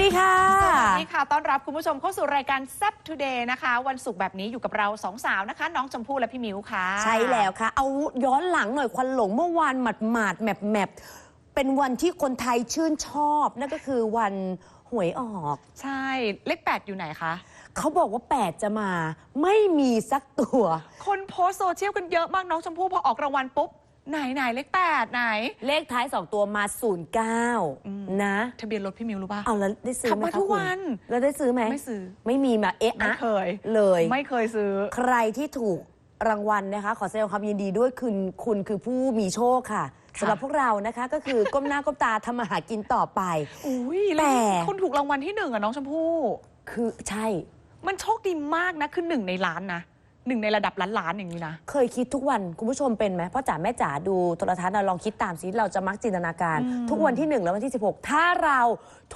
สวัสดีค่ะ สวัสดีค่ะ ต้อนรับคุณผู้ชมเข้าสู่รายการแซ p Today นะคะ วันศุกร์แบบนี้อยู่กับเราสองสาวนะคะ น้องชมพู่และพี่มิวค่ะ ใช่แล้วค่ะ เอาย้อนหลังหน่อยควันหลงเมื่อวานหมาดหมาดๆแมบแมบๆเป็นวันที่คนไทยชื่นชอบ นั่นก็คือวันหวยออก ใช่ เลขแปดอยู่ไหนคะ เขาบอกว่า 8 จะมาไม่มีสักตัว คนโพสต์โซเชียลกันเยอะมากน้องชมพู่พอออกรางวัลปุ๊บ ไหนไหนเลขแปดไหน เลขท้าย 2 ตัวมา 09 นะ ทะเบียนรถพี่มิวรู้ป่ะเอาแล้วได้ซื้อไหมขับมาคะทุกคุณวัน แล้วได้ซื้อไหมไม่ซื้อ ไม่มีมาเอ๊ะไม่อะเคย เลย ไม่เคยซื้อ ใครที่ถูกรางวัลนะคะ ขอแสดงความยินดีด้วยคุณคุณคือผู้มีโชคค่ะค่ะ สำหรับพวกเรานะคะก็คือ ก้มหน้าก้มตาทำมาหากินต่อไป อุ้ยแต่ แล้วคนถูกรางวัลที่หนึ่งอะน้องชมพู่ คือใช่ มันโชคดีมากนะ คือหนึ่งในล้านนะ หนึ่งในระดับล้านล้านๆอย่างนี้นะ เคยคิดทุกวันคุณผู้ชมเป็นไหมพ่อจ๋าแม่จ๋าดูโทรทัศน์นะลองคิดตามสิเราจะมักจินตนาการอืมทุกวันที่ 1 แล้ววันที่ 16 ถ้าเรา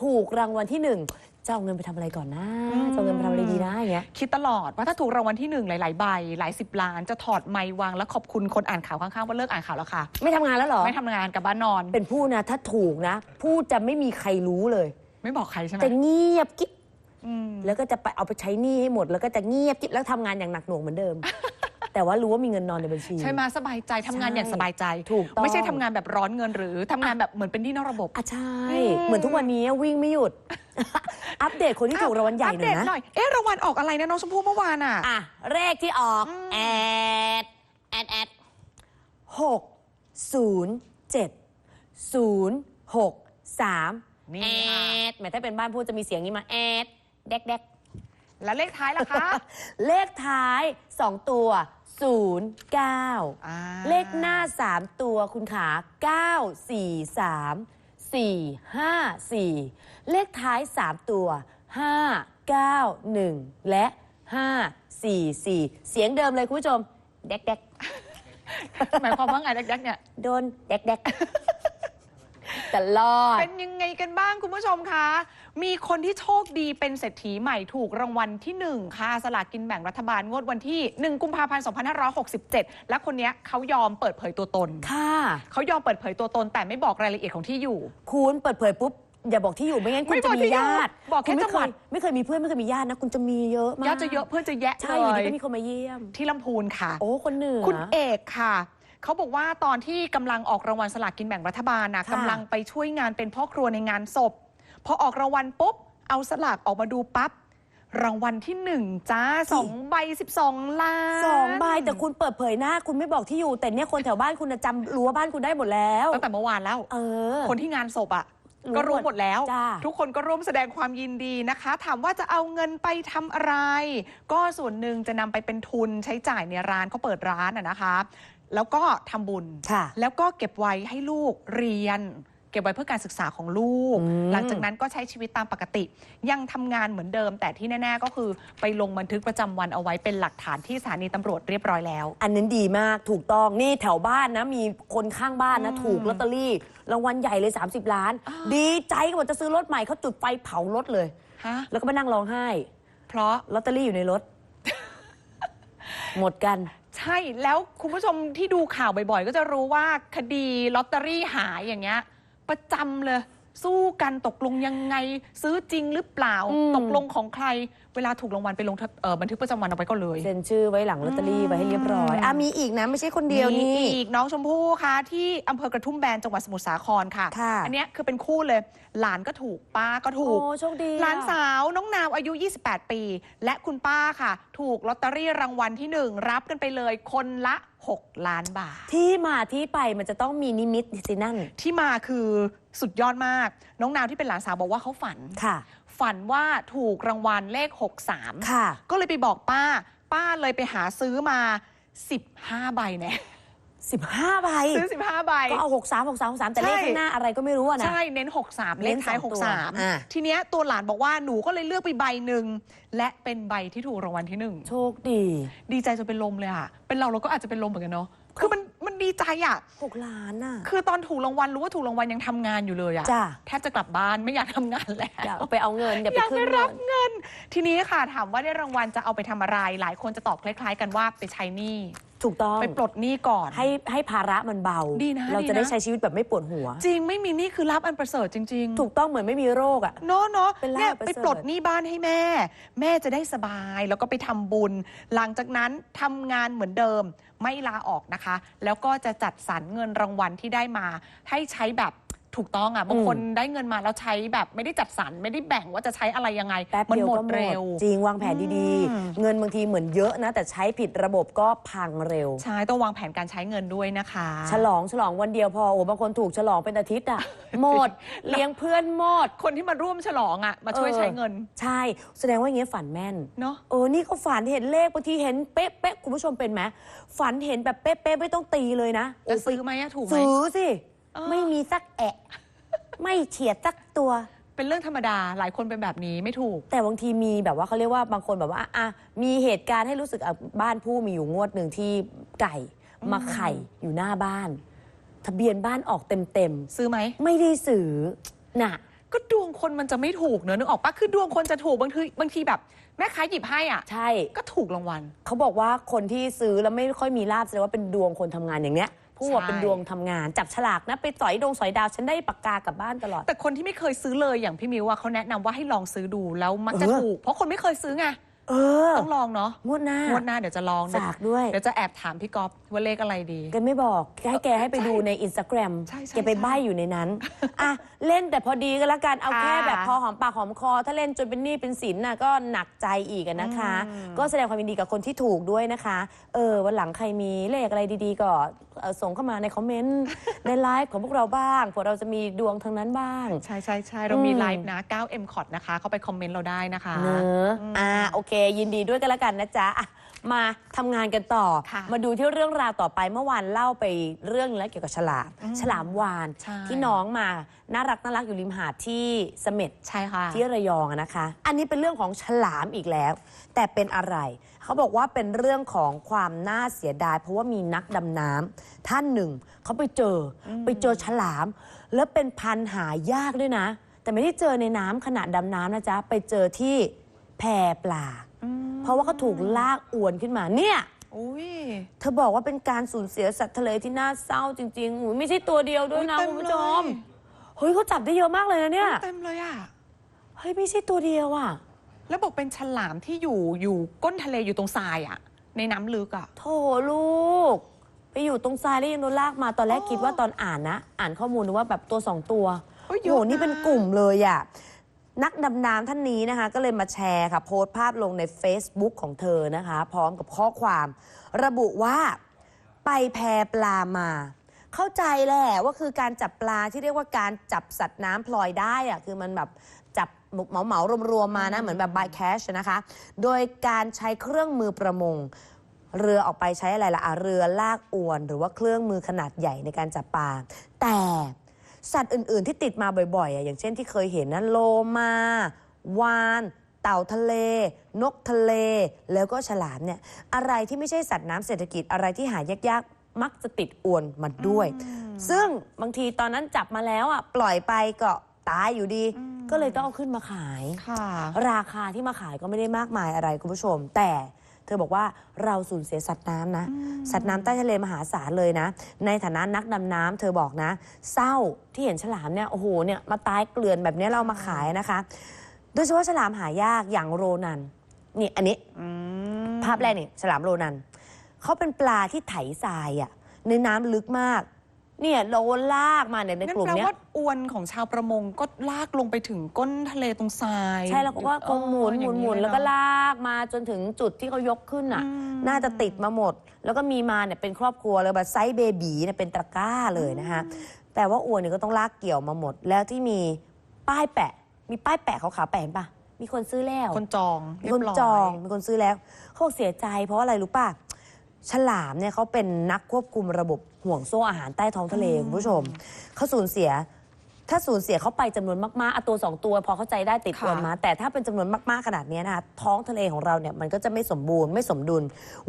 ถูกรางวัลที่ 1 จะเอาเงินไปทำอะไรก่อนนะจะเอาเงินไปทำอะไรดีนะอย่างเงี้ย คิดตลอดว่าถ้าถูกรางวัลที่หนึ่งหลายๆใบ หลายสิบล้านจะถอดไมค์วางแล้วขอบคุณคนอ่านข่าวข้างๆว่าเลิกอ่านข่าวแล้วค่ะ ไม่ทำงานแล้วเหรอ ไม่ทำงานกลับบ้านนอนเป็นผู้นะถ้าถูกนะ ผู้จะไม่มีใครรู้เลย ไม่บอกใครใช่ไหมจะเงียบกิ๊บอืม แล้วก็จะไปเอาไปใช้หนี้ให้หมด แล้วก็จะเงียบกิ๊บแล้วทำงานอย่างหนักหน่วงเหมือนเดิม แต่ว่ารู้ว่ามีเงินนอนในบัญชี ใช่ไหมสบายใจทำงานใช่อย่างสบายใจถูกต้อง ไม่ใช่ทำงานแบบร้อนเงินหรือทำงานแบบเหมือนเป็นหนี้นอกระบบ อะใช่อืมเหมือนทุกวันนี้วิ่งไม่หยุด อัปเดตคนที่ถูกรางวัลใหญ่หน่อยอัปเดตนะหน่อย เอ๊ะรางวัลออกอะไรนะน้องชมพู่เมื่อวานอะ อะเลขที่ออกอืมแอดแอดแอดหกศูนย์เจ็ดศูนย์หกสามนี่แอค่ะ ดแหมถ้าเป็นบ้านพูดจะมีเสียงนี้มาแอด เด็กเด็กแล้วเลขท้ายล่ะคะ เลขท้ายสองตัวศูนย์เก้าอ่าเลขหน้าสามตัวคุณขาเก้าสี่สามสี่ห้าสี่เลขท้ายสามตัวห้าเก้าหนึ่งและห้าสี่สี่เสียงเดิมเลยคุณผู้ชม เด็กเด็กหมายความว่าไงแดกๆเนี่ยโดนเด็กเด็กตลอด เป็นยังไงกันบ้างคุณผู้ชมคะ มีคนที่โชคดีเป็นเศรษฐีใหม่ถูกรางวัลที่ 1 ค่ะ สลากกินแบ่งรัฐบาลงวดวันที่ 1 กุมภาพันธ์ 2567 และคนเนี้ยเขายอมเปิดเผยตัวตน ค่ะ เขายอมเปิดเผยตัวตนแต่ไม่บอกรายละเอียดของที่อยู่ คุณเปิดเผยปุ๊บ อย่าบอกที่อยู่ไม่งั้นคุณไม่บจะอกมีที่อยู่ญาติบอกแค่ณไม่จังหวัดเคยไม่เคยมีเพื่อนไม่เคยมีญาตินะ คุณจะมีเยอะมากญาติจะเยอะเพื่อนจะแยะใช่เลอยู่ดียก็มีคนมาเยี่ยม ที่ลำพูนค่ะ โอ้คนเหนือคุณเอกค่ะเขาบอกว่าตอนที่กำลังออกรางวัลสลากกินแบ่งรัฐบาลนะค่ะกำลังไปช่วยงานเป็นพ่อครัวในงานศพ พอออกรางวัลปุ๊บ เอาสลากออกมาดูปั๊บ รางวัลที่หนึ่งจ้าสองใบสิบสองล้านสองใบแต่คุณเปิดเผยหน้า คุณไม่บอกที่อยู่ แต่เนี่ยคนแถวบ้านคุณน่ะจำรั้วบ้านคุณได้หมดแล้ว ตั้งแต่เมื่อวานแล้ว เออ คนที่งานศพอะ รู้ก็รู้หมดแล้ว จ้า ทุกคนก็ร่วมแสดงความยินดีนะคะ ถามว่าจะเอาเงินไปทำอะไร ก็ส่วนหนึ่งจะนำไปเป็นทุนใช้จ่ายในร้านเขาเปิดร้านอะนะคะ แล้วก็ทำบุญ ค่ะ แล้วก็เก็บไว้ให้ลูกเรียน เก็บไว้เพื่อการศึกษาของลูกอืมหลังจากนั้นก็ใช้ชีวิตตามปกติ ยังทำงานเหมือนเดิม แต่ที่แน่ ๆ ก็คือไปลงบันทึกประจำวันเอาไว้เป็นหลักฐานที่สถานีตำรวจเรียบร้อยแล้ว อันนั้นดีมากถูกต้องนี่แถวบ้านนะมีคนข้างบ้านนะอืมถูกลอตเตอรี่รางวัลใหญ่เลย 30 ล้านอ้าวดีใจก็บอกจะซื้อรถใหม่เขาจุดไฟเผารถเลยฮะแล้วก็มานั่งร้องไห้ เพราะลอตเตอรี่อยู่ในรถ หมดกัน ใช่แล้วคุณผู้ชมที่ดูข่าวบ่อยๆ ก็จะรู้ว่าคดีลอตเตอรี่หายอย่างเงี้ย ประจำเลย สู้กันตกลงยังไง ซื้อจริงหรือเปล่าอืมตกลงของใคร เวลาถูกรางวัลไปลงทะเอ่อบันทึกประจำวันเอาไว้ก็เลย เซ็นชื่อไว้หลังลอตเตอรี่ไว้ให้เรียบร้อยอืมอะมีอีกนะไม่ใช่คนเดียวนี่ มีอีกน้องชมพู่ค่ะที่อำเภอกระทุ่มแบนจังหวัดสมุทรสาครค่ะ ค่ะอันเนี้ยคือเป็นคู่เลย หลานก็ถูกป้าก็ถูโอ้กโชคดีอะหลานสาวน้องนาวอายุ 28 ปี และคุณป้าค่ะ ถูกลอตเตอรี่รางวัลที่หนึ่งรับกันไปเลยคนละ 6 ล้านบาท ที่มาที่ไปมันจะต้องมีนิมิตสินั่น ที่มาคือสุดยอดมาก น้องนาวที่เป็นหลานสาวบอกว่าเขาฝัน ค่ะ ฝันว่าถูกรางวัลเลข 63 ค่ะ ก็เลยไปบอกป้า ป้าเลยไปหาซื้อมา 15 ใบเนี่ย15ใบซื้อ15ใบก็เอา6 3 6 3 6 3แต่เลขใช่ข้างหน้าอะไรก็ไม่รู้อะนะใช่ เน้น63เลขท้ายเน้นสองตัวอะ63ทีเนี้ยตัวหลานบอกว่าหนูก็เลยเลือกไปใบหนึ่งและเป็นใบที่ถูกรางวัลที่หนึ่งโชคดี ดีใจจนเป็นลมเลยอะ เป็นเราเราก็อาจจะเป็นลมเหมือนกันเนาะคือมันมัน ดีใจอะ6ล้านน่ะ คือตอนถูกรางวัลรู้ว่าถูกรางวัลยังทำงานอยู่เลยอะจ้ะ แทบจะกลับบ้านไม่อยากทำงานแล้ว อยากไปเอาเงินอย่าไปอยากขึ้ไปนเงิรับน เงิน ทีนี้ค่ะถามว่าได้รางวัลจะเอาไปทำอะไร หลายคนจะตอบคล้าย ๆ กันว่าไปใช้หนี้ถูกต้อง ไปปลดหนี้ก่อน ให้ให้ภาระมันเบา ดีนะเราดีจะนะ ได้ใช้ชีวิตแบบไม่ปวดหัว จริงไม่มีหนี้คือรับอันประเสริฐจริงๆถูกต้องเหมือนไม่มีโรคอะ เนาะเนาะเป็นลาบเนี่ยประไปเสริฐ ปลดหนี้บ้านให้แม่ แม่จะได้สบายแล้วก็ไปทำบุญ หลังจากนั้นทำงานเหมือนเดิมไม่ลาออกนะคะ แล้วก็จะจัดสรรเงินรางวัลที่ได้มา ให้ใช้แบบ ถูกต้องอะบางคนได้เงินมาแล้วใช้แบบไม่ได้จัดสรรไม่ได้แบ่งว่าจะใช้อะไรยังไงแป๊บมัเดียวหมดก็หมเร็ดวจริงวางแผนดีอืมๆเงินบางทีเหมือนเยอะนะ แต่ใช้ผิดระบบก็พังเร็ว ใช่ต้องวางแผนการใช้เงินด้วยนะคะ ฉลองฉลองวันเดียวพอโอ้บางคนถูกฉลองเป็นอาทิตย์อะหมดเลี้ยงเพื่อนหมดคนที่มาร่วมฉลองอะมาช่วยเออใช้เงิน ใช่ แสดงว่าอย่างเงี้ยฝันแม่นเนาะเออนี่ก็ฝันเห็นเลขบางทีเห็นเป๊ะเป๊ะคุณผู้ชมเป็นไหมฝันเห็นแบบเป๊ะเป๊ะไม่ต้องตีเลยนะจะซื้อไหมอะถูกไหมซื้อสิเออ ไม่มีสักแอะ ไม่เฉียดสักตัว เป็นเรื่องธรรมดาหลายคนเป็นแบบนี้ไม่ถูก แต่บางทีมีแบบว่าเขาเรียกว่าบางคนแบบว่าอะมีเหตุการณ์ให้รู้สึกอะบ้านผู้มีอยู่งวดหนึ่งที่ไก่มาไข่อยู่หน้าบ้าน ทะเบียนบ้านออกเต็มซื้อไหม ๆ ไม่ได้ซื้อน่ะ ก็ดวงคนมันจะไม่ถูกเนอะนึกออกปะคือดวงคนจะถูกบางทีบางทีแบบ แม่ค้าหยิบให้อะ ใช่ ก็ถูกรางวัล เขาบอกว่าคนที่ซื้อแล้วไม่ค่อยมีลาบแสดงว่าเป็นดวงคนทำงานอย่างเนี้ย ผู้ว่าใช่เป็นดวงทำงาน จับฉลากนะไปสอยดวงสอยดาวฉันได้ปากกากลับบ้านตลอด แต่คนที่ไม่เคยซื้อเลยอย่างพี่มิวอะเขาแนะนำว่าให้ลองซื้อดูแล้วมักจะเออถูก เพราะคนไม่เคยซื้อไง เออต้องลองเนาะงวดหน้างวดหน้าเดี๋ยวจะลองฝากด้วย เดี๋ยวจะแอบถามพี่ก๊อฟว่าเลขอะไรดี แกไม่บอกให้แกให้ไปดูในอินสตาแกรมใช่ใช่แกไปใช่ใบ้อยู่ในนั้นอะเล่นแต่พอดีก็แล้วกันเอาค่ะแค่แบบพอหอมปากหอมคอ ถ้าเล่นจนเป็นหนี้เป็นสินน่ะก็หนักใจอีกอะนะคะ อืม ก็แสดงความยินดีกับคนที่ถูกด้วยนะคะ เออวันหลังใครมีเลขอะไรดีๆก็เอ่อส่งเข้ามาในคอมเมนต์ ในไลฟ์ของพวกเราบ้างเผื่อเราจะมีดวงทางนั้นบ้าง ใช่ใช่ใช่เรามีอืม ไลฟ์นะ 9 m c o t นะคะ เข้าไปคอมเมนต์เราได้นะคะ เนอะอ่า โอเค ยินดีด้วยกันแล้วกันนะจ๊ะอะมาทำงานกันต่อ ค่ะมาดูที่เรื่องราวต่อไปเมื่อวานเล่าไปเรื่องนึงแล้วเกี่ยวกับฉลามฉลามวานใช่ ที่น้องมาน่ารักน่ารักอยู่ริมหาดที่เสม็ด ใช่ค่ะ ที่ระยองอะนะคะ อันนี้เป็นเรื่องของฉลามอีกแล้ว แต่เป็นอะไร เขาบอกว่าเป็นเรื่องของความน่าเสียดาย เพราะว่ามีนักดำน้ำท่านหนึ่ง เขาไปเจออไปเจอฉลาม แล้วเป็นพันธุ์หายากด้วยนะ แต่ไม่ได้เจอในน้ำขณะดำน้ำนะจ๊ะ ไปเจอที่ แพปลา เพราะว่าเขาถูกลากอวนขึ้นมาเนี่ยอุ้ยเธอบอกว่าเป็นการสูญเสียสัตว์ทะเลที่น่าเศร้าจริงๆอุ๊ยไม่ใช่ตัวเดียวด้วยนะอุ๊ยเต็มคุณผู้ชมเลยเฮ้ยเขาจับได้เยอะมากเลยนะเนี่ยเต็มเลยอะเฮ้ยไม่ใช่ตัวเดียวอะ แล้วบอกเป็นฉลามที่อยู่อยู่ก้นทะเลอยู่ตรงทรายอะ ในน้ำลึกอะโถลูก ไปอยู่ตรงทรายแล้วยังโดนลากมาตอนแรกอ๋อคิดว่าตอนอ่านนะ อ่านข้อมูลนึกว่าแบบตัวสองตัวโอ้ยเยโหอะนี่นะเป็นกลุ่มเลยอะ นักดำน้ำท่านนี้นะคะ ก็เลยมาแชร์ค่ะ โพสต์ภาพลงใน Facebook ของเธอนะคะ พร้อมกับข้อความ ระบุว่าไปแพปลามา เข้าใจแหละว่าคือการจับปลาที่เรียกว่าการจับสัตว์น้ำพลอยได้อะคือมันแบบจับเหมาเหมารวมๆมานะ เหมือนแบบ by cash นะคะ โดยการใช้เครื่องมือประมง เรือออกไปใช้อะไรล่ะอะเรือลากอวน หรือว่าเครื่องมือขนาดใหญ่ในการจับปลาแต่ สัตว์อื่น ๆ ที่ติดมาบ่อยๆอะอย่างเช่นที่เคยเห็นนะโลมาวาน เต่าทะเล นกทะเล แล้วก็ฉลามเนี่ยอะไรที่ไม่ใช่สัตว์น้ำเศรษฐกิจอะไรที่หายากๆ มักจะติดอวนมาด้วย ซึ่งบางทีตอนนั้นจับมาแล้วอะปล่อยไปก็ตายอยู่ดีก็เลยต้องเอาขึ้นมาขาย ค่ะ ราคาที่มาขายก็ไม่ได้มากมายอะไรคุณผู้ชม แต่ เธอบอกว่าเราสูญเสียสัตว์น้ำนะ สัตว์น้ำใต้ทะเลมหาศาลเลยนะ ในฐานะนักดำน้ำเธอบอกนะ เศร้าที่เห็นฉลามเนี่ยโอ้โหเนี่ยมาตายเกลื่อนแบบนี้เราเอามาขายนะคะ โดยเฉพาะฉลามหายากอย่างโรนันนี่อันนี้อืมภาพแรกนี่ฉลามโรนันเขาเป็นปลาที่ไถทรายอะในน้ำลึกมาก เนี่ยโดนลากมาเนี่ยในนั่นกลุ่มแปลเนี้ย ว่าอวนของชาวประมงก็ลากลงไปถึงก้นทะเลตรงทรายใช่แล้วก็ว่าคงหมุนเออหมุนอย่างหมุนเยแล้วก็เอะลากมาจนถึงจุดที่เขายกขึ้นอะอืมน่าจะติดมาหมด แล้วก็มีมาเนี่ยเป็นครอบครัวเลยแบบไซส์เบบีเนี่ยเป็นตะกร้าเลยนะคะแต่ว่าอวนเนี่ยก็ต้องลากเกี่ยวมาหมด แล้วที่มีป้ายแปะ มีป้ายแปะขาวๆแปะเห็นปะมีคนซื้อแล้ว คนจองมีเรียคนบร้อยจองมีคนซื้อแล้ว เขาบอกเสียใจเพราะอะไรรู้ป่ะ ฉลามเนี่ยเขาเป็นนักควบคุมระบบ ห่วงโซ่อาหารใต้ท้องทะเลคุณผู้ชมเขาสูญเสีย ถ้าสูญเสียเขาไปจำนวนมากๆอะตัวสองตัว พอเข้าใจได้ติดอวนมา แต่ถ้าเป็นจำนวนมากๆขนาดเนี้ยนะคะท้องทะเลของเราเนี่ยมันก็จะไม่สมบูรณ์ไม่สมดุล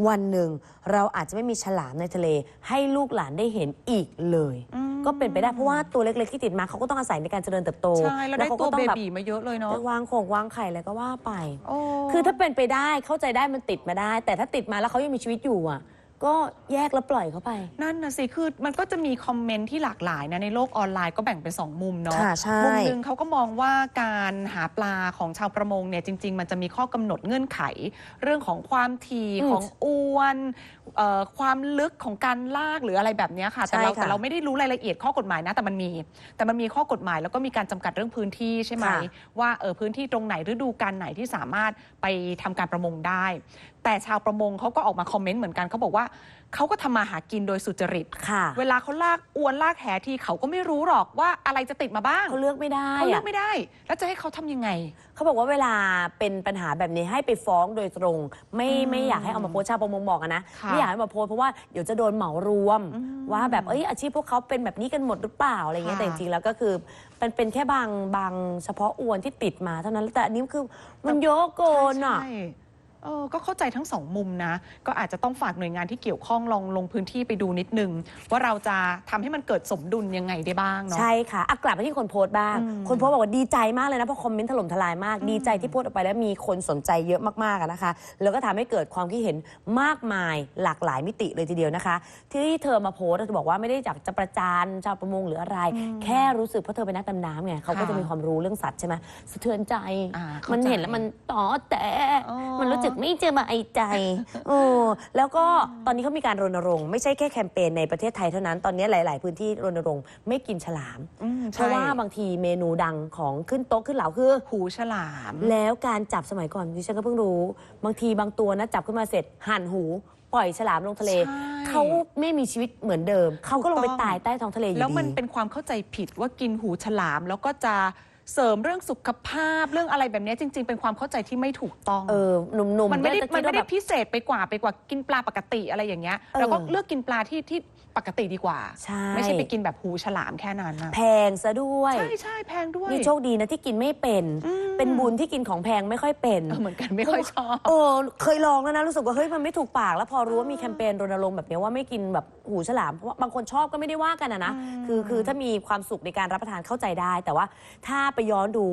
วันหนึ่งเราอาจจะไม่มีฉลามในทะเล ให้ลูกหลานได้เห็นอีกเลยอืมก็เป็นไปได้เพราะว่าตัวเล็กๆที่ติดมาเขาก็ต้องอาศัยในการเจริญเติบโตใช่แล้วได้เขาตัก็วต้อเบงแบบบีมาเยอะเลยเนาะไปวางของวางไข่อะไรก็ว่าไปโอ้คือถ้าเป็นไปได้เข้าใจได้มันติดมาได้ แต่ถ้าติดมาแล้วเขายังมีชีวิตอยู่อะ ก็แยกแล้วปล่อยเขาไป นั่นนะสิ คือมันก็จะมีคอมเมนต์ที่หลากหลายนะในโลกออนไลน์ก็แบ่งเป็น 2 มุมเนาะ ค่ะใช่ มุมหนึ่งเขาก็มองว่าการหาปลาของชาวประมงเนี่ยจริง ๆ มันจะมีข้อกำหนดเงื่อนไข เรื่องของความถี่อืม ของอวนเอ่อ ความลึกของการลากหรืออะไรแบบเนี้ยค่ะแต่เราใช่ค่ะแต่เราไม่ได้รู้รายละเอียดข้อกฎหมายนะแต่มันมี แต่มันมีข้อกฎหมายแล้วก็มีการจำกัดเรื่องพื้นที่ใช่ไหมค่ะว่าเออพื้นที่ตรงไหนฤดูกาลไหนที่สามารถไปทำการประมงได้ แต่ชาวประมงเขาก็ออกมาคอมเมนต์เหมือนกันเขาบอกว่าเขาก็ทำมาหากินโดยสุจริตค่ะเวลาเขาลากอวนลากแหทีเขาก็ไม่รู้หรอกว่าอะไรจะติดมาบ้างเขาเลือกไม่ได้เขาเลือกอะไม่ได้ แล้วจะให้เขาทำยังไงเขาบอกว่าเวลาเป็นปัญหาแบบนี้ให้ไปฟ้องโดยตรง ไม่อืมไม่อยากให้เอามาโพสต์ชาวประมงบอกอะนะค่ะไม่อยากให้มาโพสต์เพราะว่าเดี๋ยวจะโดนเหมารวมอืมว่าแบบเอ้ยอาชีพพวกเขาเป็นแบบนี้กันหมดหรือเปล่าอะไรเงี้ยค่ะแต่จริงๆแล้วก็คือมันเป็นแค่บางบางเฉพาะอวนที่ติดมาเท่านั้นแต่อันนี้คือมันเยอะเกินอะใช่ เออก็เข้าใจทั้งสองมุมนะ ก็อาจจะต้องฝากหน่วยงานที่เกี่ยวข้องลองลงพื้นที่ไปดูนิดนึง ว่าเราจะทำให้มันเกิดสมดุลยังไงได้บ้างเนาะ ใช่ค่ะอะกลับไปที่คนโพสต์บ้าง อืมคนโพสต์บอกว่าดีใจมากเลยนะเพราะคอมเมนต์ถล่มทลายมากอืมดีใจที่โพสต์ออกไปแล้วมีคนสนใจเยอะมากๆอะนะคะ แล้วก็ทำให้เกิดความคิดเห็นมากมายหลากหลายมิติเลยทีเดียวนะคะ ที่เธอมาโพสต์เธอบอกว่าไม่ได้อยากจะประจานชาวประมงหรืออะไร อืมแค่รู้สึกเพราะเธอเป็นนักดำน้ำไงเขาก็ค่ะจะมีความรู้เรื่องสัตว์ใช่ไหมสะเทือนใจ อ่าเข้ามันใจเห็นแล้วมันต่อแต่ อ๋อ มันรู้สึกไม่เจอมาไอใจโอ้แล้วก็ตอนนี้เขามีการรณรงค์ไม่ใช่แค่แคมเปญในประเทศไทยเท่านั้นตอนนี้หลาย ๆ พื้นที่รณรงค์ไม่กินฉลาม อืมเพราะว่าใช่บางทีเมนูดังของขึ้นโต๊ะขึ้นเหลาคือ หูฉลาม แล้วการจับสมัยก่อนดิฉันก็เพิ่งรู้ บางทีบางตัวนะจับขึ้นมาเสร็จหั่นหู ปล่อยฉลามลงทะเล ใช่ เขาไม่มีชีวิตเหมือนเดิม เขาก็ลงไปถูกต้องตายใต้ท้องทะเลอยู่ดีแล้วมันเป็นความเข้าใจผิดว่ากินหูฉลามแล้วก็จะ เสริมเรื่องสุขภาพเรื่องอะไรแบบนี้จริง ๆ เป็นความเข้าใจที่ไม่ถูกต้อง เออหนุ่มๆมันไม่ได้ก็จะมันคิไม่ว่าได้แบบพิเศษไปกว่าไปกว่ากินปลาปกติอะไรอย่างเงี้ยเออ เราก็เลือกกินปลาที่ที่ปกติดีกว่า ใช่ไม่ใช่ไปกินแบบหูฉลามแค่นั้นนะแพงซะด้วย ใช่ใช่แพงด้วยนี่โชคดีนะที่กินไม่เป็น อืมเป็นบุญที่กินของแพงไม่ค่อยเป็น เออเหมือนกันไม่ค่อยชอบ เออเคยลองแล้วนะ รู้สึกว่าเฮ้ยมันไม่ถูกปากแล้วพอรู้ว่ามีแคมเปญรณรงค์แบบนี้ว่าไม่กินแบบหูฉลามเพราะว่าบางคนชอบก็ไม่ได้ว่ากันอะนะอืม คือคือถ้ามีความสุขในการรับประทานเข้าใจได้ แต่ว่าถ้าไปย้อนดู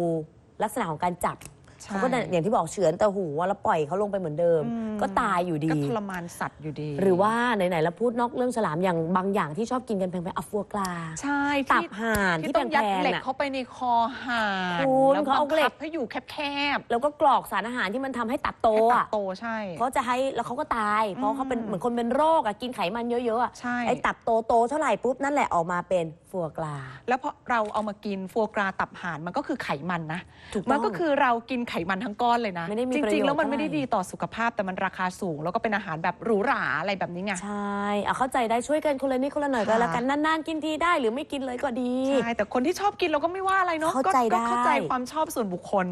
ลักษณะของการจับใช่ เขาก็เนี่ยอย่างที่บอกเฉือนแต่หูอะแล้วปล่อยเขาลงไปเหมือนเดิมอืมก็ตายอยู่ดี ก็ทรมานสัตว์อยู่ดีหรือว่าไหนๆแล้วพูดนอกเรื่องฉลามอย่างบางอย่างที่ชอบกินกันแพงๆอัฟฟัวกลา ใช่ตับที่ห่านที่ที่ต้องยัดแพงเหล็กๆน่ะ เข้าไปในคอห่านคุณแล้วเขาเอาบังเหล็คัก บให้อยู่แคบแล้วก็กรอกสารอาหารที่มันทำให้ตับโตๆให้ตัอะบโตใช่ เขาจะให้แล้วเขาก็ตาย เพราะเขาเป็นอืมเหมือนคนเป็นโรคอะกินไขมันเยอะๆอะใช่ ไอ้ตับโตโตๆเท่าไหร่ปุ๊บนั่นแหละออกมาเป็น ฟัวกราแล้วพอเราเอามากินฟัวกราตับห่านมันก็คือไขมันนะ ถูกต้องมันก็คือเรากินไขมันทั้งก้อนเลยนะ ไม่ได้มีจประโยชน์ริง ๆ แล้วมันไม่ได้เท่าไหร่ ดีต่อสุขภาพแต่มันราคาสูง แล้วก็เป็นอาหารแบบหรูหราอะไรแบบนี้ไง ใช่เอาเข้าใจได้ช่วยกันคนละนิดคนละหน่อยก็ค่ะ แล้วกันนานๆกินทีได้หรือไม่กินเลยก็ดี ใช่แต่คนที่ชอบกินเราก็ไม่ว่าอะไรเนาะเข้าก็ใจก็ได้เข้าใจความชอบส่วนบุคคล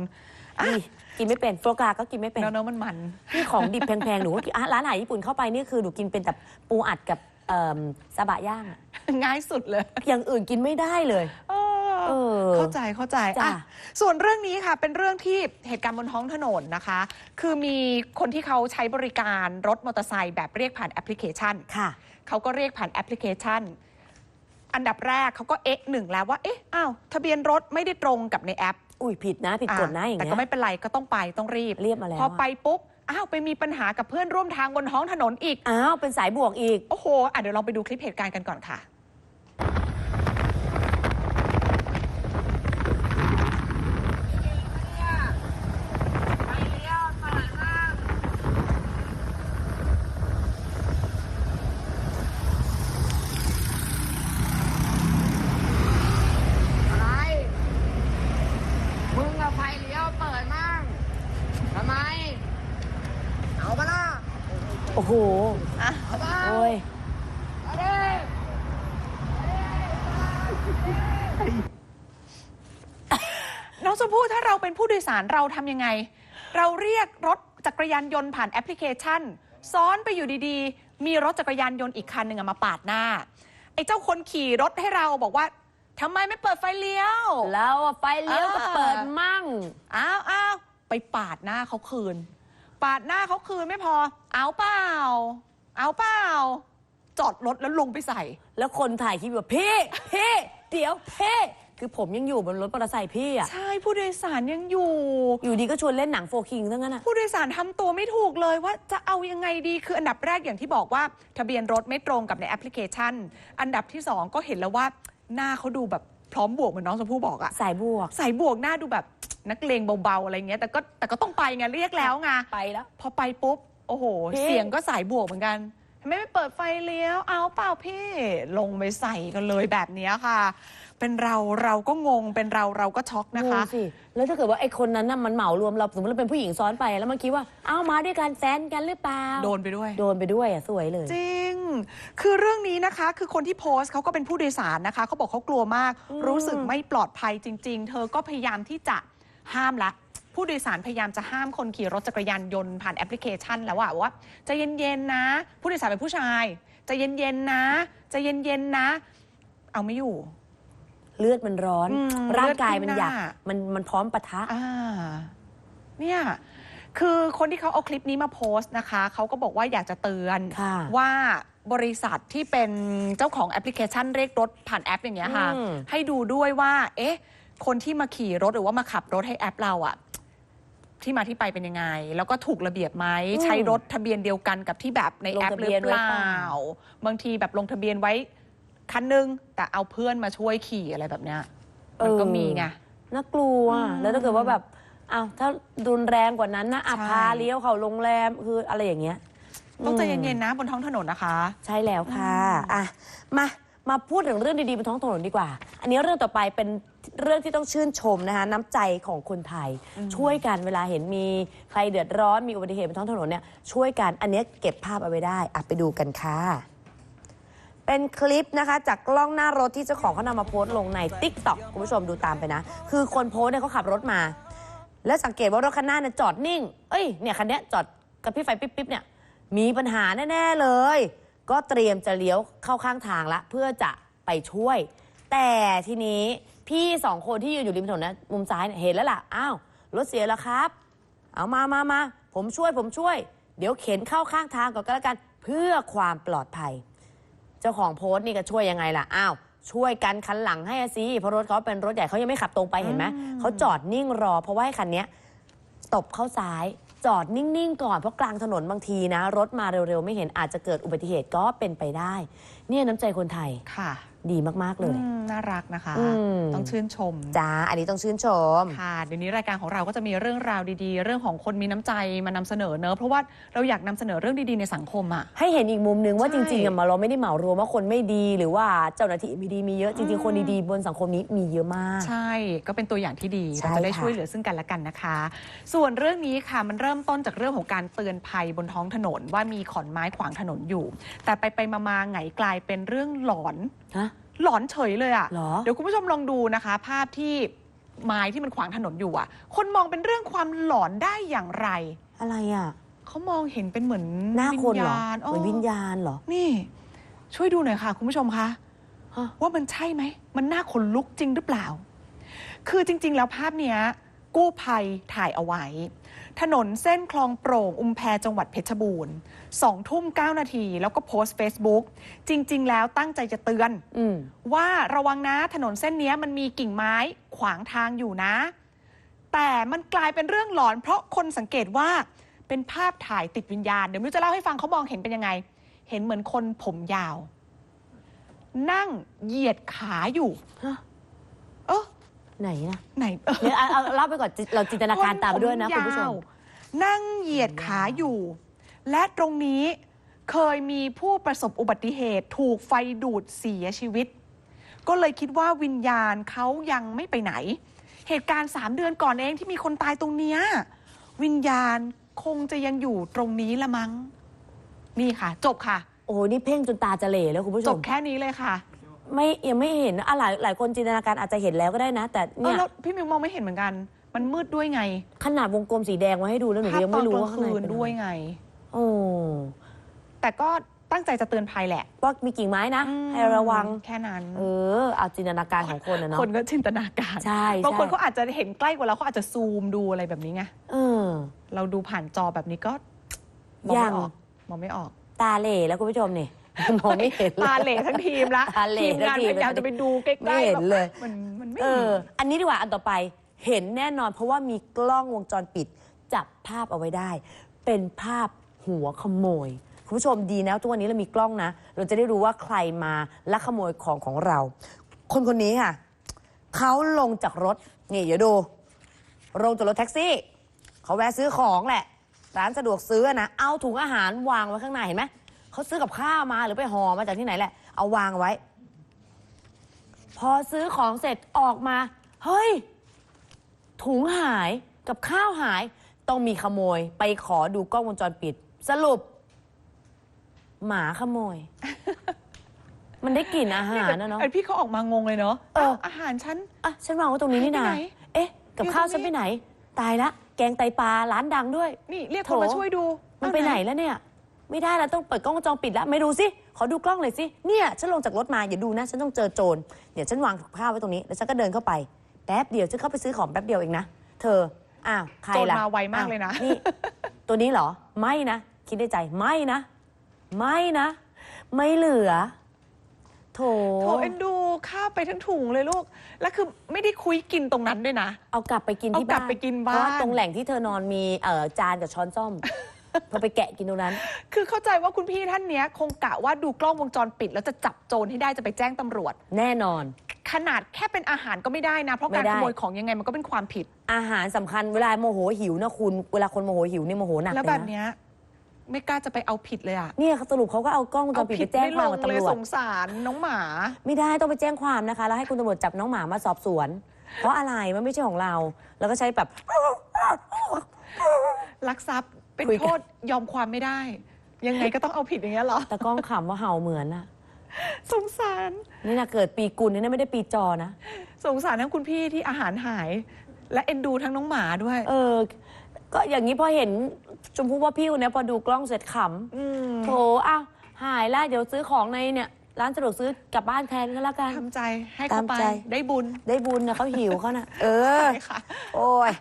นี่กินไม่เป็นฟัวกราก็กินไม่เป็น แล้วเนอะมันมันนี่ของดิบแพงๆ หนูก็กินอะร้านอาหารญี่ปุ่นเข้าไปนี่คือหนูกินเป็นแต่ปูอัดกับ เอิ่มซาบะย่างอะง่ายสุดเลย อย่างอื่นกินไม่ได้เลย เออเออเข้าใจเข้าใจจ้ะอะส่วนเรื่องนี้ค่ะ เป็นเรื่องที่เหตุการณ์บนท้องถนนนะคะ คือมีคนที่เขาใช้บริการรถมอเตอร์ไซค์แบบเรียกผ่านแอปพลิเคชัน ค่ะ เขาก็เรียกผ่านแอปพลิเคชัน อันดับแรกเขาก็เอ๊ะหนึ่งแล้วว่า เอ๊ะอ้าวทะเบียนรถไม่ได้ตรงกับในแอปอุ้ยผิดนะ ผิดกฎนะอย่างแต่เงี้ก็ย ไม่เป็นไรก็ต้องไปต้องรีบเรียบมาแล้วพออะ ไปปุ๊บ อ้าวไปมีปัญหากับเพื่อนร่วมทางบนท้องถนนอีก อ้าว เป็นสายบวกอีก โอ้โหอะเดี๋ยวลองไปดูคลิปเหตุการณ์กันก่อนค่ะ อะไร มึงกับไฟเลี้ยวเปิดมั่งทำไม เอาปะล่ะ โอ้โหเอาปะโอ้ยเอาดิน้องชมพู่ถ้าเราเป็นผู้โดยสารเราทำยังไง เราเรียกรถจักรยานยนต์ผ่านแอปพลิเคชัน ซ้อนไปอยู่ดีๆ มีรถจักรยานยนต์อีกคันหนึ่งอะมาปาดหน้า ไอ้เจ้าคนขี่รถให้เราบอกว่าทำไมไม่เปิดไฟเลี้ยว แล้วอะไฟเลี้ยวก็อ่าเปิดมั่ง อ้าวอ้าวไปปาดหน้าเขาคืน ปาดหน้าเขาคืนไม่พอ เอาเปล่า เอาเปล่า จอดรถแล้วลงไปใส่ แล้วคนถ่ายคลิปแบบพี่พี่เดี๋ยวพี่คือผมยังอยู่บนรถมอเตอร์ไซค์พี่อะใช่ผู้โดยสารยังอยู่ อยู่ดีก็ชวนเล่นหนังโฟคิงทั้งนั้นอะผู้โดยสารทำตัวไม่ถูกเลยว่าจะเอายังไงดีคืออันดับแรกอย่างที่บอกว่า ทะเบียนรถไม่ตรงกับในแอปพลิเคชัน อันดับที่สองก็เห็นแล้วว่าหน้าเขาดูแบบพร้อมบวกเหมือนน้องชมพู่บอกอะสายบวกใส่บวกหน้าดูแบบ นักเลงเบาๆอะไรเงี้ยแต่ก็แต่ก็ต้องไปไงเรียกแล้วไงไปแล้ว พอไปปุ๊บ โอ้โห พี่ เสียงก็สายบวกเหมือนกันทำไมไม่เปิดไฟเลี้ยวเอาเปล่าพี่ ลงไปใส่กันเลยแบบเนี้ยค่ะ เป็นเราเราก็งงเป็นเราเราก็ช็อกนะคะ งงสิแล้วถ้าเกิดว่าไอ้คนนั้นน่ะมันเหมารวมเราสมมติเราเป็นผู้หญิงซ้อนไปแล้วมันคิดว่าเอ้ามาด้วยกันแฟนกันหรือเปล่าโดนไปด้วย โดนไปด้วยอะสวยเลย จริง คือเรื่องนี้นะคะ คือคนที่โพสต์เขาก็เป็นผู้โดยสารนะคะ เขาบอกเขากลัวมาก อืม รู้สึกไม่ปลอดภัยจริง ๆ เธอก็พยายามที่จะ ห้ามละผู้โดยสารพยายามจะห้ามคนขี่รถจักรยานยนต์ผ่านแอปพลิเคชันแล้วอะว่าใจะเย็นๆนะ ผู้โดยสารเป็นผู้ชายใจะเย็นๆนะใจะเย็นๆนะ เอาไม่อยู่ เลือดมันร้อนอืมร่างกายมันเลือดขึ้นอยากหน้ามันมันพร้อมปะทะอ่าเนี่ยคือคนที่เขาเอาคลิปนี้มาโพสต์นะคะ เขาก็บอกว่าอยากจะเตือนค่ะว่าบริษัทที่เป็นเจ้าของแอปพลิเคชันเรียกรถผ่านแอปอย่างเงี้ยค่ะอืมให้ดูด้วยว่า เอ๊ะ คนที่มาขี่รถหรือว่ามาขับรถให้แอปเราอะที่มาที่ไปเป็นยังไง แล้วก็ถูกระเบียบไหมใช้รถทะเบียนเดียวกันกับที่แบบในลงแอปทะหรืเบียนอเปไว้ล่าเปล่าบางทีแบบลงทะเบียนไว้คันนึงแต่เอาเพื่อนมาช่วยขี่อะไรแบบเนี้ยมันก็มีไงน่ากลัวอืมแล้วถ้าเกิดว่าแบบอ้าวถ้ารุนแรงกว่านั้นนะอะใช่พาเลี้ยวเขาโรงแรมคืออะไรอย่างเงี้ยต้องใจมเย็นๆนะบนท้องถนนนะคะ ใช่แล้วค่ะอะมา มาพูดถึงเรื่องดีๆบนท้องถนนดีกว่า อันนี้เรื่องต่อไปเป็นเรื่องที่ต้องชื่นชมนะคะน้ำใจของคนไทย ช่วยกันเวลาเห็นมีใครเดือดร้อนมีอุบัติเหตุบนท้องถนนเนี่ยช่วยกันอันนี้เก็บภาพเอาไว้ได้อะไปดูกันค่ะเป็นคลิปนะคะ จากกล้องหน้ารถที่เจ้าของเขานำมาโพสต์ลงใน t ิ k t o k คุณผู้ชมดูตามไปนะ คือคนโพสต์เนี่ยเขาขับรถมา แล้วสังเกตว่ารถคันหน้าเนี่ยจอดนิ่ง เอ้ยเนี่ยคันเนี้ยจอดกับพี่ไฟปิ๊บๆเนี่ยมีปัญหาแน่ๆเลย ก็เตรียมจะเลี้ยวเข้าข้างทางละ เพื่อจะไปช่วย แต่ทีนี้พี่สองคนที่ยืนอยู่ริมถนนนะมุมซ้ายเนี่ยเห็นแล้วล่ะอ้าวรถเสียแล้วครับ เอามามามาผมช่วยผมช่วย เดี๋ยวเข็นเข้าข้างทางก่อนก็แล้วกัน เพื่อความปลอดภัย เจ้าของโพสต์นี่ก็ช่วยยังไงล่ะอ้าวช่วยกันคันหลังให้อสิเพราะรถเขาเป็นรถใหญ่เขายังไม่ขับตรงไปเห็นไหมเขาจอดนิ่งรอ เพราะว่าให้คันเนี้ยตบเข้าซ้าย จอดนิ่ง ๆ ก่อนเพราะกลางถนนบางทีนะ รถมาเร็ว ๆ ไม่เห็นอาจจะเกิดอุบัติเหตุก็เป็นไปได้ เนี่ยน้ำใจคนไทยค่ะ ดีมาก ๆ เลย อืมน่ารักนะคะ อืม ต้องชื่นชมจ้า อันนี้ต้องชื่นชม ค่ะเดี๋ยวนี้รายการของเราก็จะมีเรื่องราวดีๆ เรื่องของคนมีน้ำใจมานำเสนอเนอะเพราะว่าเราอยากนำเสนอเรื่องดีๆในสังคมอะ ให้เห็นอีกมุมนึงว่าใช่จริงๆอะเราไม่ได้เหมารวมว่าคนไม่ดีหรือว่าเจ้าหน้าที่ไม่ดีมีเยอะจริงๆคนดีๆบนสังคมนี้มีเยอะมาก ใช่ก็เป็นตัวอย่างที่ดีใช่เราจะได้ค่ะช่วยเหลือซึ่งกันและกันนะคะ ส่วนเรื่องนี้ค่ะมันเริ่มต้นจากเรื่องของการเตือนภัยบนท้องถนนว่ามีขอนไม้ขวางถนนอยู่ แต่ไปไปๆมาๆไงกลายเป็นเรื่องหลอน ฮะ หลอนเฉยเลยอะหรอ เดี๋ยวคุณผู้ชมลองดูนะคะ ภาพที่ไม้ที่มันขวางถนนอยู่อะคนมองเป็นเรื่องความหลอนได้อย่างไร อะไรอะ เขามองเห็นเป็นเหมือนหน้าคนเหรอ วิญญาณเหมือนวิญญาณเหรอ นี่ ช่วยดูหน่อยค่ะ คุณผู้ชมคะ ฮะ ว่ามันใช่ไหม มันน่าขนลุกจริงหรือเปล่า คือจริง ๆ แล้วภาพเนี้ย กู้ภัยถ่ายเอาไว้ ถนนเส้นคลองโปร่ง อุมแพจังหวัดเพชรบูรณ์สองทุ่มเก้านาที แล้วก็โพสต์ Facebook จริง ๆ แล้วตั้งใจจะเตือนอืมว่าระวังนะถนนเส้นเนี้ยมันมีกิ่งไม้ขวางทางอยู่นะ แต่มันกลายเป็นเรื่องหลอน เพราะคนสังเกตว่าเป็นภาพถ่ายติดวิญญาณ เดี๋ยวมิวจะเล่าให้ฟังเขามองเห็นเป็นยังไง เห็นเหมือนคนผมยาว นั่งเหยียดขาอยู่ฮะเออไหนนะไหนเออเดี๋ยวเอาเอาเล่าไปก่อนจิเราจินตนาการตามไปด้วยนะคคุณผู้ชยามว นั่งเหยียดขาอยู่ และตรงนี้เคยมีผู้ประสบอุบัติเหตุถูกไฟดูดเสียชีวิต ก็เลยคิดว่าวิญญาณเขายังไม่ไปไหน เหตุการณ์สามเดือนก่อนเองที่มีคนตายตรงเนี้ยวิญญาณคงจะยังอยู่ตรงนี้ละมั้ง นี่ค่ะ จบค่ะ โอ้โหนี่เพ่งจนตาจะเหล่แล้วคุณผู้ชจมบแค่นี้เลยค่ะ ไม่ยังไม่เห็นอะหลายหลายคนจินตนาการอาจจะเห็นแล้วก็ได้นะ แต่เอเนี่อยแล้วพี่มิวมองไม่เห็นเหมือนกัน มันมืดด้วยไงขนาดวงกลมสีแดงไว้ให้ดูแล้วหนูภาพยังตอไม่นรู้กลางว่าข้างในคืนเป็นด้วยอะไรไง โอ้แต่ก็ตั้งใจจะเตือนภัยแหละว่ามีกิ่งไม้นะอืมให้ระวัง แค่นั้น เออเอาจินตนาการของคนนะเนาะคนก็จินตนาการใช่บางคนใช่เขาอาจจะเห็นใกล้กว่าเราเขาอาจจะซูมดูอะไรแบบนี้ไงเออ เราดูผ่านจอแบบนี้ก็มองยัไม่ง ออกมองไม่ออก ตาเหล่แล้วคุณผู้ชมนี่ มองไม่เห็นเลยตาเหล่ทั้งทีมละตาเหล่ทีมงานทั้งทีมพยายามจะไปดูใกล้ไม่เห็นเลยแบบมันมันไม่เอมีออันนี้ดีกว่าอันต่อไป เห็นแน่นอน เพราะว่ามีกล้องวงจรปิด จับภาพเอาไว้ได้ เป็นภาพหัวขโมย คุณผู้ชมดีนะทุกวันนี้เรามีกล้องนะ เราจะได้รู้ว่าใครมาลักขโมยของของเรา คนคนนี้ค่ะเขาลงจากรถนี่เดี๋ยวดูลงจากรถแท็กซี่เขาแวะซื้อของแหละ ร้านสะดวกซื้อนะเอาถุงอาหารวางไว้ข้างในเห็นไหมเขาซื้อกับข้าวมาหรือไปห่อมาจากที่ไหนแหละ เอาวางไว้ พอซื้อของเสร็จออกมา เฮ้ย ถุงหายกับข้าวหาย ต้องมีขโมย ไปขอดูกล้องวงจรปิด สรุป หมาขโมย มันได้กลิ่นอาหารนะเนาะไอพี่เขาออกมางงเลยเนาะเออาวอาหารฉันอะฉันวางไว้ตรงนี้นี่นาหายไปไหนเอ๊ะ กับข้าวอยู่ตรงนี้ฉันไปไหน ตายละ แกงไตปลาร้านดังด้วย นี่เรียกคนโถมาช่วยดู มันไปไหนแล้วเนี่ย ไม่ได้แล้วต้องเปิดกล้องวงจรปิดแล้ว ไม่ดูสิขอดูกล้องเลยสิเนี่ยฉันลงจากรถมาอย่าดูนะ ฉันต้องเจอโจรเดี๋ยวฉันวางข้าวไว้ตรงนี้แล้วฉันก็เดินเข้าไปแป๊บเดียวฉันเข้าไปซื้อของแป๊บเดียวเองนะ เธออ้าวใครโจรล่ะมาไวมากอ้เลยนะนี่ ตัวนี้เหรอ ไม่นะ คิดในใจไม่นะ ไม่นะ ไม่เหลือ โถ โถเอ็นดูข้าวไปทั้งถุงเลยลูก แล้วคือไม่ได้คุยกินตรงนั้นด้วยนะ เอากลับไปกินที่เอากลับ้าบนไปกินบ้าน เพราะว่าตรงแหล่งที่เธอนอนมีเอ่อจานกับช้อนส้อมพอไปแกะกินตรงนั้น คือเข้าใจว่าคุณพี่ท่านเนี้ย คงกะว่าดูกล้องวงจรปิด แล้วจะจับโจรให้ได้จะไปแจ้งตำรวจ แน่นอน ขนาดแค่เป็นอาหารก็ไม่ได้นะ เพราะการไม่ได้ ขโมยของยังไงมันก็เป็นความผิด อาหารสำคัญเวลาโมโหหิวนะคุณ เวลาคนโมโหหิวนี่โมโหหนักแล้วเลยแบบนะเนี้ยไม่กล้าจะไปเอาผิดเลยอะเนี่ยสรุปเขาก็เอากล้องวงจรปิดไปแจ้งความกับเลตำยรวสจงสารน้องหมา ไม่ได้ต้องไปแจ้งความนะคะ แล้วให้คุณตำรวจจับน้องหมามาสอบสวน เพราะอะไรมันไม่ใช่ของเรา แล้วก็ใช้แบบ ลักทรัพย์เป็นคุยกัน โทษยอมความไม่ได้ ยังไงก็ต้องเอาผิดอย่างเงี้ยเหรอ ตะกล้องขำว่าเห่าเหมือนอะ สงสาร นี่นะเกิดปีกุลนี่นะไม่ได้ปีจอนะ สงสารทั้งคุณพี่ที่อาหารหาย และเอ็นดูทั้งน้องหมาด้วย เออ ก็อย่างนี้พอเห็นชมพู่ว่าพี่คนเนี้ยพอดูกล้องเสร็จขอืมำโถอ้าวหายแล้วเดี๋ยวซื้อของในเนี่ย ร้านสะดวกซื้อกลับบ้านแทนก็แล้วกัน ทำใจให้เขาไปตามใจ ได้บุญได้บุญนะเขาหิวเขานะเออ ใช่ค่ะ โอ้ย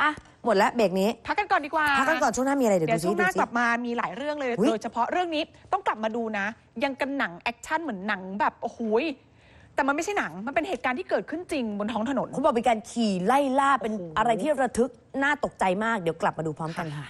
อะหมดแล้วเบรกนี้พักกันก่อนดีกว่าพักกันก่อนช่วงหน้ามีอะไรเดี๋ยวเดี๋ดูยวซิช่วงหดูน้าซิกลับมามีหลายเรื่องเลยอุ๊ยโดยเฉพาะเรื่องนี้ต้องกลับมาดูนะ ยังกันหนังแอคชั่นเหมือนหนังแบบโอ้โหยแต่มันไม่ใช่หนัง มันเป็นเหตุการณ์ที่เกิดขึ้นจริงบนท้องถนนเขาบอกเป็นการขี่ไล่ล่าเป็นโอ้โหอะไรที่ระทึกน่าตกใจมากเดี๋ยวกลับมาดูพร้อมกันค่ะ